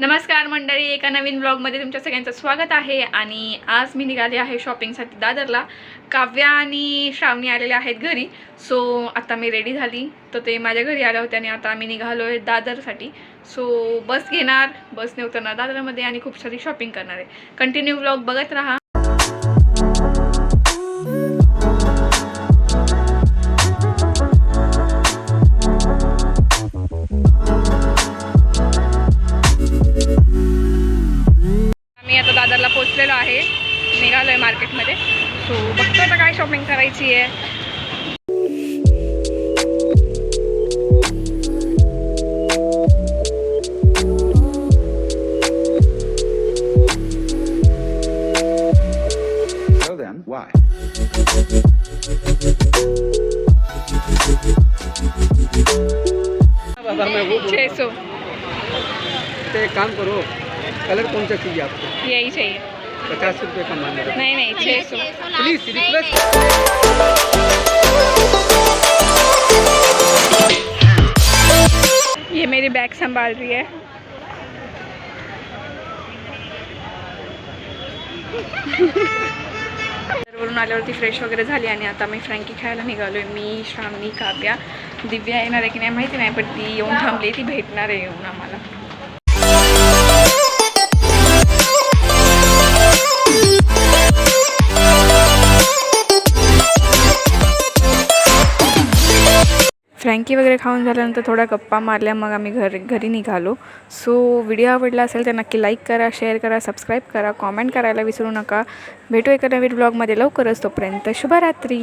नमस्कार मंडळी एका नवीन ब्लॉगमध्ये तुमच्या सगळ्यांचं स्वागत आहे. आणि आज मी निघाले आहे शॉपिंगसाठी दादरला. काव्या आणि श्रावणी आलेल्या आहेत घरी. सो आता मी रेडी झाली. तर ते माझ्या घरी आल्या होत्या आणि आता आम्ही निघालो आहे दादरसाठी. सो बस घेणार. बसने उतरणार दादरमध्ये आणि खूप सारी शॉपिंग करणार आहे. कंटिन्यू ब्लॉग बघत राहा. पोचलेलो आहे. निघालो आहे मार्केटमध्ये. सो बघतो आता काय शॉपिंग करायची आहे. छः सौ. तो काम करो कलर कौन सा चाहिए आपको यही चाहिए पचास रुपये का मान नहीं नहीं छः सौ। प्लीज़ रिक्वेस्ट ये मेरी बॅग सांभाळ रही है। वरून आल्यावरती फ्रेश वगैरे झाली आणि आता मी फ्रँकी खायला निघालोय. मी श्रावणी काव्या दिव्या येणार आहे की नाही माहिती नाही पण ती येऊन थांबली ती भेटणार आहे येऊन आम्हाला. फ्रँकी वगैरे खाऊन झाल्यानंतर थोड्या गप्पा मारल्या मग आम्ही घर घरी निघालो. सो व्हिडिओ आवडला असेल तर नक्की लाईक करा शेअर करा सबस्क्राईब करा कॉमेंट करायला विसरू नका. भेटू एका नवीन ब्लॉगमध्ये लवकरच तोपर्यंत शुभरात्री.